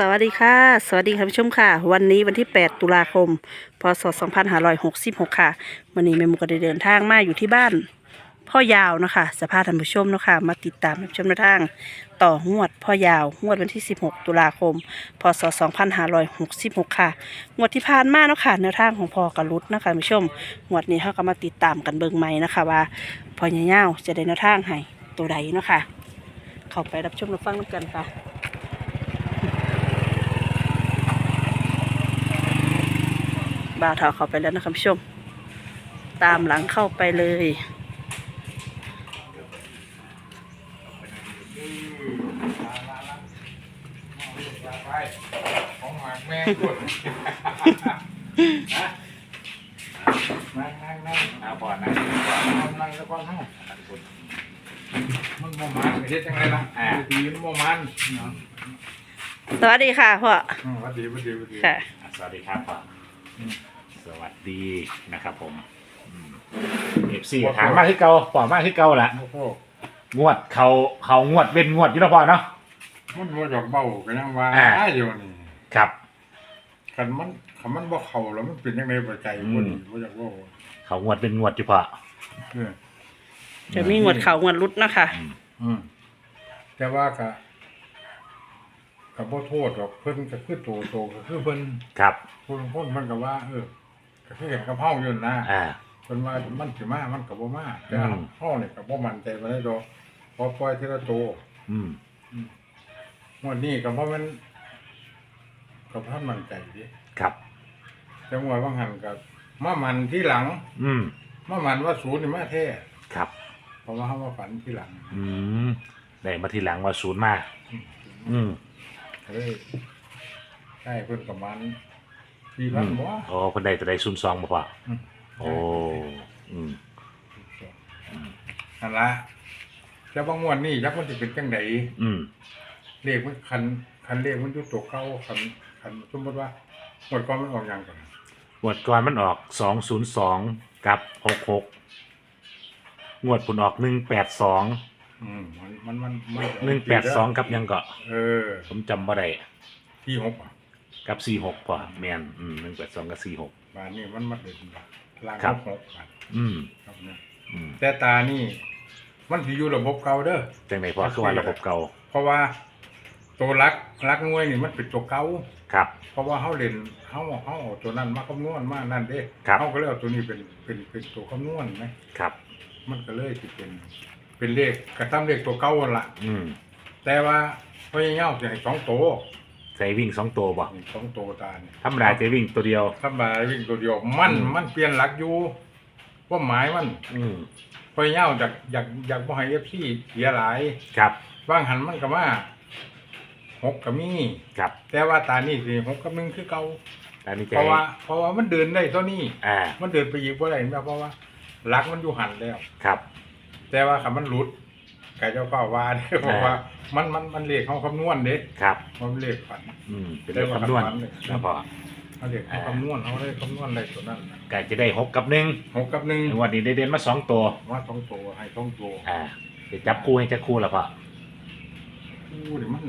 สวัสดีค่ะ สวัสดีท่านผู้ชมค่ะ วันนี้วันที่ 8 ตุลาคม พศ 2566 ค่ะวันนี้แม่หมูก็ได้เดินทางมาอยู่ที่บ้าน พ่อยาวนะคะสภาพท่านผู้ชมนะคะมาติดตามรับชมแนทาง ต่องวดพ่อยาว งวดวันที่ 16 ตุลาคม พศ 2566 ค่ะ งวดที่ผ่านมาเนาะค่ะแนวทางของพ่อกระลุดนะคะท่านผู้ชม งวดนี้เขาก็มาติดตามกันเบิ่งใหม่นะคะว่าพ่อยาวจะได้แนวทางให้ตัวใดเนาะค่ะ เข้าไปรับชมรับฟังกันค่ะ บ่าวเถาเข้าไปแล้วนะคะผู้ชม ตามหลังเข้าไปเลยของหมากแม่กดนั่งนั่งนั่งเอาพอนะนั่งนั่งแล้วก็นั่งมันโมมันไม่ใช่จังไรล่ะดีมันโมมันเนาะสวัสดีค่ะพ่ออืมวัดดีวัดดีวัดดีค่ะสวัสดีครับพ่ออืม สวัสดีนะครับผมเอฟซีถามมาที่เก่าปอมาที่เก่าแหละโอ้โหงวดเขาเขางวดเว้นงวดอยี่นะพ่อเนาะมันว่าดอกเบาก็ยังว่าอ่า ได้อยู่นี่ครับ คันมันคันมันบ่เข้าแล้วมันเป็นยังไงบ่ใจอืมบ่ดีบ่อยากว่าเขางวดเป็นงวดอยู่พ่อเออ จะมีงวดเขางวดรุดนะคะ อืม อืมแต่ว่าก็ ก็บ่โทษหรอกเพิ่นก็คือโตโตก็คือเพิ่นครับ คนคนมันก็ว่า เออก็คือเห็นกับเฮาอยู่นะอ่า เพิ่นว่ามันสิมามันก็บ่มาแต่อืม เฮานี่ก็บ่มั่นใจบ่ได้ดอกพอปล่อยทีละโตอืม งวดนี้ก็บ่แม่นก็บ่ทันมั่นใจดิครับแต่งวดบางหันก็มามันที่หลัง อืม มามันว่าศูนย์นี่มาแท้ครับ เพราะว่าเฮามาฝันที่หลังอืมได้มาทีหลังว่าศูนย์มา อืม เฮ้ยใช่เพิ่นก็มันที่อืพันมบ่โอ้คนใดจะได้ศูนย์สองบ่พ่ออืมโอ้อืมนั่นละแต่บางงวดนี้จักมันสิเป็นจังไดอืมเลขมันคันคันเลขมันอยู่ตัวเก่าคันคันสมมติว่าหมดก่อนมันออกอย่างก่อนงวดก่อนมันออกสองศูนย์สองกับหกหกงวดผลออกหนึ่งแปดสอง อืมมันมันมันมันหนึ่งแปดสองกับยังก็เออผมจำบ่ได้ที่หกอะกับสี่หกกว่าแมนอืมหนึ่งแปดสองกับสี่หกบานนี้มันมาเด่นบาทล่างครับหกบาทอืมครับเนี่ยอืมแต่ตานี่ มันสิอยู่ระบบเก่าเด้อ จังไหนพอคือว่าระบบเก่าเพราะว่าตัวรักรักงวยนี่มันเป็นตัวเก่าครับเพราะว่าเฮาเล่นเฮาเฮาเอาตัวนั้นมาคำนวณมานั่นเด้ครับเฮาก็เลยเอาตัวนี้เป็นเป็นเป็นตัวคำนวณไหมครับ มันก็เลยสิเป็น เป็นเลขกระทำเลขตัวเก่าหั่นล่ะอืมแต่ว่าพยายามจะให้สองตัวใจวิ่งสองตัวบ่นี่สองตัวตานี่ธรรมดาจะวิ่งตัวเดียว ถ้าบายวิ่งตัวเดียวมันอืม มันเปลี่ยนหลักอยู่ว่าหมายมันอืมพยายามอยากอยากอยากบ่ให้ FC เสียหลายครับบางหันมันก็มาหกก็มี ครับแต่ว่าตานี่สิหกกับหนึ่งคือเก่าอันนี้ใจเพราะว่า เพราะว่ามันเดินได้เท่านี้ อ่ามันเดินไปอีกบ่ได้เพราะว่าหลักมันอยู่หันแล้ว ครับ แต่ว่าคันมันหลุดไก่เจ้าเฝ้าว่าเด้เพราะว่ามันมันมันเลขเขาคำนวณเด้ครับ มันเลขฝัน อืมเป็นเลขคำนวณนะพ่อเขาเลขเขาคำนวณเขาได้คำนวณได้ตัวนั้นน่ะไก่จะได้หกกับหนึ่งหกกับหนึ่งงวันนี้ได้เด่นมาสองตัว ว่าต้องตัวให้ต้องตัวอ่าเดี๋ยวจับคู่ให้จับคู่แล้วพ่ออู้นี่มัน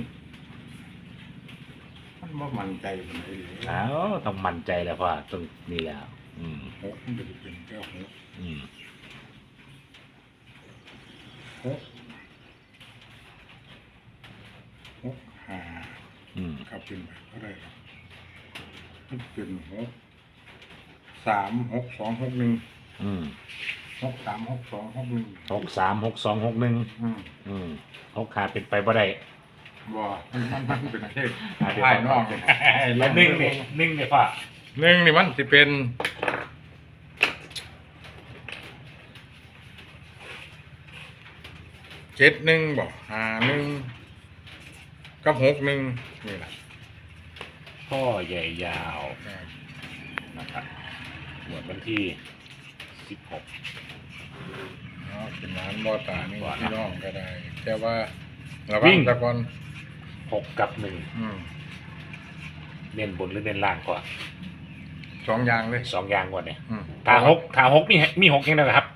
มันบ่มั่นใจมันเลยอ้าวต้องมั่นใจแล้วพ่อต้องนี่แล้ว อืมหกมันจะเป็นแก้วหกอืม หกหกห้าอืมครับเป็นแบบก็ได้ครับมันเป็นหกสามหกสองหกหนึ่งอืมหกสามหกสองหกหนึ่งหกสามหกสองหกหนึ่งอืมอืมหกขาเป็นไปบ่ได้บ่มันมันมันเป็นเลขอ่าเดี๋ยวภายนอกเลยแล้วหนึ่งเนี่ยหนึ่งเนี่ยพ่อหนึ่งนี่มันสิเป็น เจ็ดหนึ่งบ่ห้าหนึ่งกับหกหนึ่งนี่แหละพ่อใหญ่ยาวนะครับหมวดวันที่สิบหกเนาะเป็นร้านบ่ตานี่บ่นะพี่น้องก็ได้ แต่ว่าระวังตะกอนหกกับหนึ่งอืมเน้นบนหรือเน้นล่างก่อนสองอย่างเลยสองอย่างก่อนเนี่ยอืมถ้าหกถ้าหกมีมีหกยังไงครับ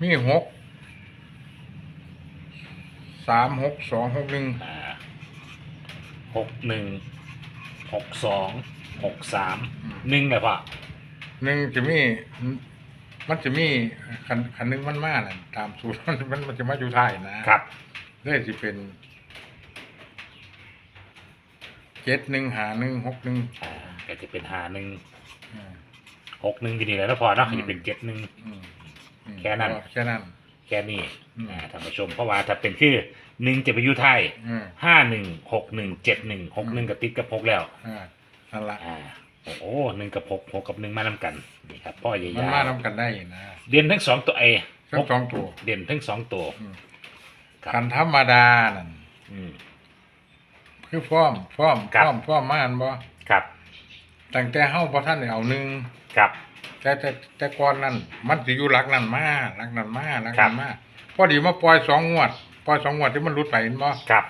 มีหก สามหกสองหกหนึ่งอ่าหหกหนึ่งหกสองหกสามหนึ่งเลยพ่อหนึ่งจะมีมันจะมีคันคันหนึงมันมาน่ะตามสูตรมันมันมันจะมาอยู่ท้ายนะครับ เลยสิเป็นเจ็ดหนึ่งหาหนึ่งหกหนึ่งอ่าก็จะเป็นหาหนึ่งอืมหกหนึ่งทีนี้แหล้วนะพ่อเนาะอืมจะเป็นเจ็ดหนึ่ง อืมอืมแค่นั้น แค่นั้น แค่นี้อืม อ่าท่านผู้ชมเพราะว่าถ้าเป็นคือหนึ่งจะไปอยู่ไทยอืมห้าหนึ่งหกหนึ่งเจ็ดหนึ่งหกหนึ่งกับติดกับหกแล้ว อ่านั่นละอ่าโอ้โหหนึ่งกับหกหกกับหนึ่งมานำกันนี่ครับพ่อใหญ่มันมาทำกันได้นะเด่นทั้งสองตัวเอทั้งสองตัว เด่นทั้งสองตัว อืมครับ คันธรรมดานั่นอืม คือฟ้อมฟ้อมครับ ฟ้อมฟ้อมมาอันบ่ครับตั้งแต่เฮาพอท่านได้เอาหนึ่งครับ แต่แต่แต่ก่อนนั้นมันสิอยู่หลักนั้นมาหลักนั้นมาหลักครันั้บนมาพอดีมาปล่อยสองงวดปล่อยสองงวดที่มันหลุดไปเห็นบ่ครับ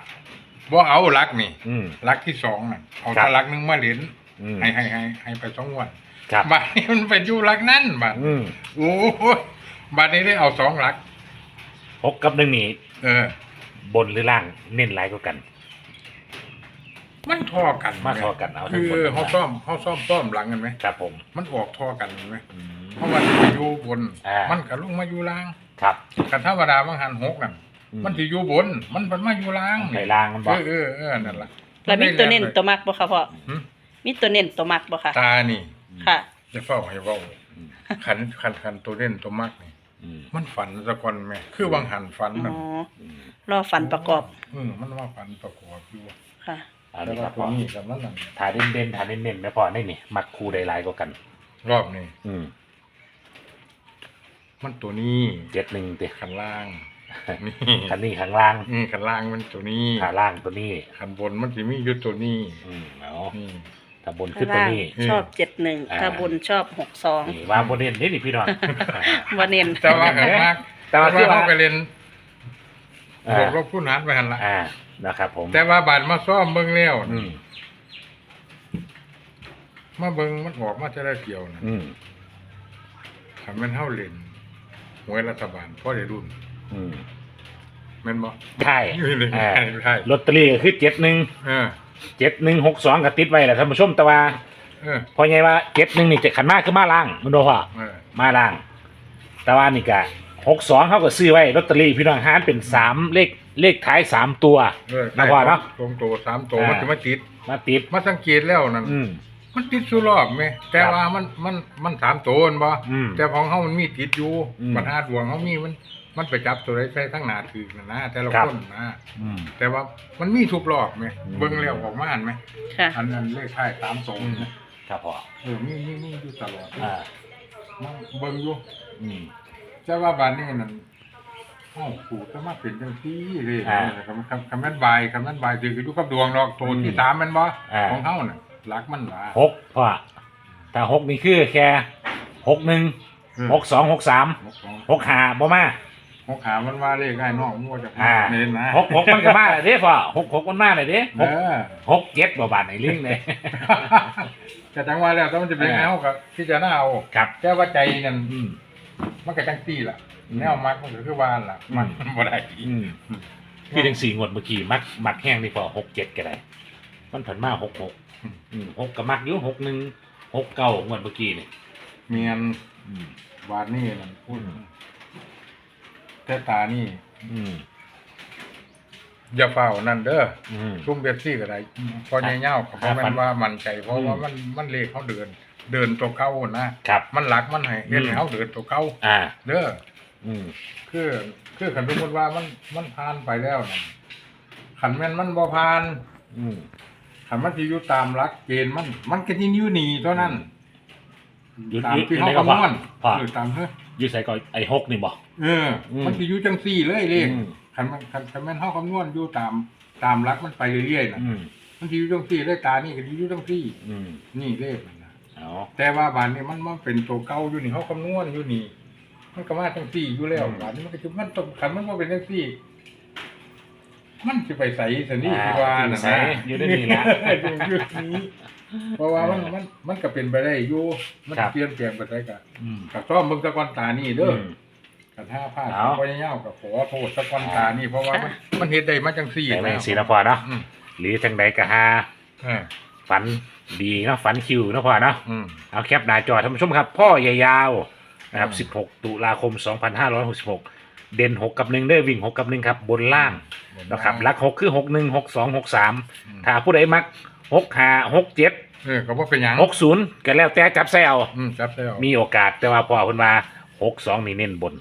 บ่เอาหลักนี่อืม หลักที่สองน่ะเอาครับแต่หลักหนึงมาเหรียญอืมให้ให้ให้ให้ไปสองงวดครับบัดนี้มันเป็นอยู่หลักนั้นบัดอืมโอ้ยบัดนี้ได้เอาสองหลัก หกกับหนึ่งนี่เออบนหรือล่างเน้นหลายกว่ากัน มันท่อกันมาทอกันเอาทั้คืงอบนเขาซ่อมเขาซ่อมซ่อมหลังกันไหมครับผมมันออกท่อกันเห็นไหมอืม เพราะว่าสิอยู่บน อ่ามั มันก็ลงมาอยู่ล่างครับกันธรรมดาบางหันหกนั่นอืมันสิอยู่บน มันมันมาอยู่ล่างไหนล่างมันบเออกอเออเออนั่นล่ะแล้วมีตัวเน้นตัวมักบ่คะพ่อหึมีตัวเน้นตัวมักบ่คะตานี่ค่ะ จะเฝ้าให้เฝ้าขันขันขันตัวเล่นตัวมักนี่ อืมมันฝันสะก่อนแม่คือบางหันฝันอ๋นั่นออืมรอฝันประกอบเออมันว่าฝันประกอบอยู่ค่ะเอาแต่นี่คว่ารับตัพ่วอนี้กับนั้นนั่นถ่ายเด่นๆถ่ายเน้นๆไม่พอได้นี่มักคู่ใดหลายกว่ากัน รอบนี้อืมมันตัวนี้เจ็ดหนึ่งติขันล่างนี่คันนี้ข้างล่างอืมขันล่างมันตัวนี้ขาล่างตัวนี้ ขันบนมันสิมีอยู่ตัวนี้อืมเอานี่ ถ้าบนขึ้นตัวนี้อืมชอบเจ็ดหนึ่งอ่า ถ้าบนชอบหกสองนี่ว่าบนเด่นนี่นี่พี่น้อง วันเน้นแต่ว่าขันมากแต่ว่าแต่ที่ว่าว่าเขาไปเรียน อ่า บวกลบคูณหารไปหันละอ่านะครับผมแต่ว่าบานมาซ่อมเบิ่งแล้วอืมมาเบิ่งมันออกมาจะได้เกี่ยวนะอืมถ้ามันเฮาเล่นหวยรัฐบาลพอได้รุ่นอืมแม่นบ่ใช่นี่เลยอ่าใช่ลอตเตอรี่ก็คือเจ็ดหนึ่งเออเจ็ดหนึ่งหกสองก็ติดไว้แหละท่านผู้ชมแต่ว่าเออพอไงว่าเจ็ดหนึ่งนี่จะขันมากคือมาล่างมันดูว่าเออมาล่าง แต่ว่านี่ก็ หกสองเขาก็ซื้อไว้ลอตเตอรี่พี่น้องฮานเป็นสามเลขเลขท้ายสามตัวเออนะพ่อเนาะ ตรงโตสามโตอ่ามั มันจะมาติดมาติดมาสังเกตแล้วนั่นอืม มันติดสุรอบแม่แต่ครับว่ามันมันมันสามโตนบ่อืมแต่ของเฮามันมีติดอยู่อืมปัญหาดวงเฮามีมัน มันไปจับตัวใดใส่ทั้งหน้าถือนั่นนะแต่ละครับ คนนะอืม แต่ว่ามันมีทุกรอบแม่อืม เบิ่งแล้วออกมาอันไหมค่ะ อันนั้นเลขท้ายสามโตอืมนะครับพ่อเออมีมีมีอยู่ตลอดอ่า มันเบิ่งอยู่ อืม แต่ว่าบานนี้นั่นเอ้าปู่จะมาเป็นจังซี่เลยอ่าคำคำคำนั้นบายคำนั้นบายถืออยู่กับดวงดอกโตที่อืมสามแมันบ่อ่า ของเฮาน่ะรักมันหลาหกพ่อแต่หกนี่คือแค่หกหนึ่งหกสองหกสามหกสองหกหาบ่มา หกหามันว่าเลขง่ายน้องมั่วจะอ่า เน้นนะหกหกมันก็มาเลยเด้พ่อหกหกมันมาเลยเด้หเอกอ หกเจ็ดบ่บาทไหนลิงเลยแต่จังว่าแล้วต้องมันจะเป็นอ่าเฮากับที่จะน่าเอาครับ แต่ว่าใจนั่นอืม มันก็จังซี่ล่ะอืมแนวมักมันก็คือบ้านล่ะมันมันบ่ได้อืมคือจังสี่งวดเมื่อกี้มักมักแห้งนี่พอหกเจ็ดก็ได้ มันผันมาหกหกอืมหกกับมักอยู่หกหนึ่งหกเก้างวดเมื่อกี้นี่เมียนอืมบาดนี้นั่นพูดอืมแต่ตานี่อืมอย่าเฝ้านั่นเด้ออืมซุ่มเบปซี่ก็ได้พอใหญ่เง่าก็เพราะครัมับนว่ามันใจเพราะว่าอืมมันมันเลขเขาเดิน เดินตัวเก่านะครับ มันหลักมันให้เฮ็ดให้อืมเขาเดินตัวเก่าอ่า เด้ออืม คือคือคันสมมุติว่ามันมันผ่านไปแล้วนั่นคันแม่นมันบ่ผ่านอืม คันมันสิอยู่ตามหลักเกณฑ์มัน มันก็สิอยู่นี่เท่านั้นอยู่ตามอยู่ที่อยู่เขาในกระคำนเพาะวณพ่อเออตามเฮ้ออยูใส่ก่อนไอ้หกนี่บ่เอออม มันสิอยู่จังซี่เลยเลขอืมคันมันคันคันแม่นเฮาคำนวณอยู่ตามตามหลักมันไปเรื่อยๆน่ะอืม มันสิอยู่จังซี่เลยตานี่ก็สิอยู่จังซี่ อืม นี่เลขนั่นน่ะเอาแต่ว่าบานนี้มันมันเป็นตัวเก่าอยู่นี่เขาคำนวณอยู่นี่ มันก็มาจังซี่อยู่แล้วบานนี้มันก็จะมันต้องขันมันว่าเป็นจังซี่ มันจะไปใส่สนี่ที่ว่าน่ะใส่นะอยู่ในนี่ละอยู่อยู่นี้ เพราะว่ามันมันมันก็เป็นไปได้อยู่มันครับเปลี่ยนเปลี่ยนไปได้กับอืมกับซ่อมเบิ่งตะกอนตานี่เด้ออมกับท่าพลาดเอาก็ยังเงากับขอโทษตะกอนตานี่เพราะว่ามันมันเฮ็ดได้มาจังซี่แต่แม่แล้วงสีละพอเนาะอืมหรือทางใดก็หาอ่าฝัน ดีเนาะฝันคิวเนาะพ่อเนาะอืม เอาแคปหน้าจอท่านผู้ชมครับ พ่อใหญ่ยาวนะครับ 16 ตุลาคม 2566 เด่น 6 กับ1เด้อวิ่ง 6 กับ1ครับ บนล่างนะครับลัก 6 คือ 6 1 6 2 6 3ถ้าผู้ใดมัก 6 5 6 7 เออก็บ่เป็นหยัง6 0ก็แล้วแต่จับใส่เอา อืมจับแล้วมีโอกาสแต่ว่าพอเพิ่นว่า 6 2 นี่เน้นบน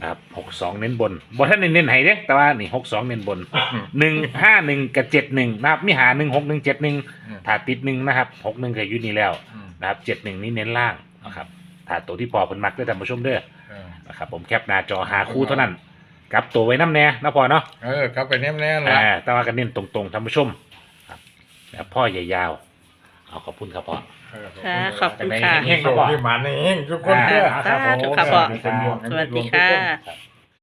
นะครับ6 2เน้นบนบ่ท่านเน้นให้เด้แต่ว่านี่6 2เน้นบนอืม1 5 1กับ7 1นะครับมีหา1 6 1 7 1อืมถ้าติด1นะครับ6 1ก็อยู่นี่แล้วอืมนะครับเจ็ดหนึ่งนี่เน้นล่างนะครับถ้าตัวที่พอเพิ่นมักได้อท่านผู้ชมเด้อเออนะครับผมแคปหน้าจอหาคู่เท่านั้นกลับตัวไว้น้ำแน่นะพอเนาะเออกลับไปแนมแน่ละอ่าแต่ว่ากันเน้นตรงๆท่านผู้ชมครับแล้วพ่อใหญ่ยาว เอาขอบคุณครับพ่อเออค่ะขอบคุณค่ะเฮงๆโชคดีหมาเองทุกคนเด้ออ่าสาธุค่ะพ่อเป็นดวงสวัสดีค่ะครับ